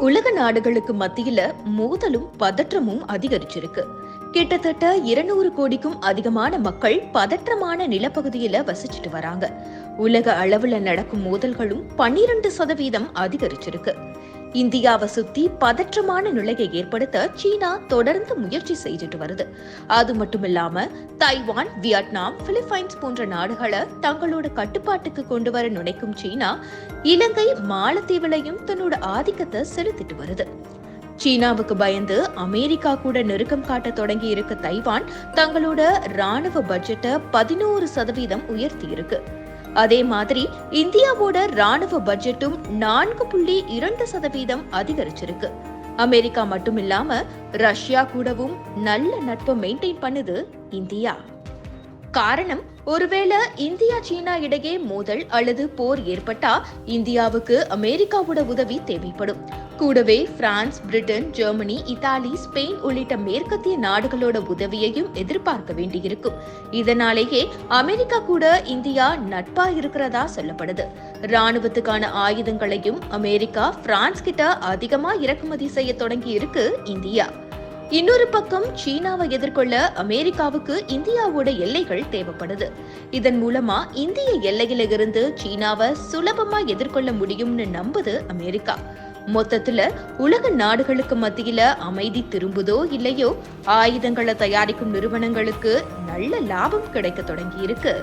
உலக நாடுகளுக்கு மத்தியில மோதலும் பதற்றமும் அதிகரிச்சிருக்கு. கிட்டத்தட்ட இருநூறு கோடிக்கும் அதிகமான மக்கள் பதற்றமான நிலப்பகுதியில வசிச்சுட்டு வராங்க. உலக அளவுல நடக்கும் மோதல்களும் பன்னிரண்டு சதவீதம் அதிகரிச்சிருக்கு. இந்தியாவை சுத்தி பதற்றமான நிலையை ஏற்படுத்த சீனா தொடர்ந்து முயற்சி செய்துட்டு வருது. அது மட்டும் இல்லாம தைவான் வியட்நாம் பிலிப்பைன்ஸ் போன்ற நாடுகளை தங்களோட கட்டுப்பாட்டுக்கு கொண்டு வர நினைக்கும் சீனா இலங்கை மாலத்தீவிலையும் தன்னோட ஆதிக்கத்தை செலுத்திட்டு வருது. சீனாவுக்கு பயந்து அமெரிக்கா கூட நெருக்கம் காட்ட தொடங்கி இருக்க தைவான் தங்களோட ராணுவ பட்ஜெட்டை பதினோரு சதவீதம் உயர்த்தி இருக்கு. அதே மாதிரி இந்தியாவோட ராணுவ பட்ஜெட்டும் நான்கு புள்ளி இரண்டு சதவீதம் அதிகரிச்சிருக்கு. அமெரிக்கா மட்டும் இல்லாம ரஷ்யா கூடவும் நல்ல நட்பை மெயின்டைன் பண்ணுது இந்தியா. காரணம் ஒருவேளை இந்தியா சீனா இடையே மோதல் அல்லது போர் ஏற்பட்டா இந்தியாவுக்கு அமெரிக்காவோட உதவி தேவைப்படும். கூடவே France Britain Germany Italy Spain உள்ளிட்ட மேற்கத்திய நாடுகளோட உதவியையும் எதிர்பார்க்க வேண்டியிருக்கும். இதனாலேயே அமெரிக்கா கூட இந்தியா நட்பா இருக்கிறதா சொல்லப்படுது. ராணுவத்துக்கான ஆயுதங்களையும் அமெரிக்கா பிரான்ஸ் கிட்ட அதிகமா இறக்குமதி செய்ய தொடங்கி இருக்கு இந்தியா. இன்னொரு பக்கம் சீனாவை எதிர்கொள்ள அமெரிக்காவுக்கு இந்தியாவோட எல்லைகள் தேவைப்படுது. இதன் மூலமா இந்திய எல்லையில இருந்து சீனாவை சுலபமா எதிர்கொள்ள முடியும்னு நம்புது அமெரிக்கா. மொத்தத்துல உலக நாடுகளுக்கு மத்தியில அமைதி திரும்புதோ இல்லையோ ஆயுதங்களை தயாரிக்கும் நிறுவனங்களுக்கு நல்ல லாபம் கிடைக்க தொடங்கி இருக்கு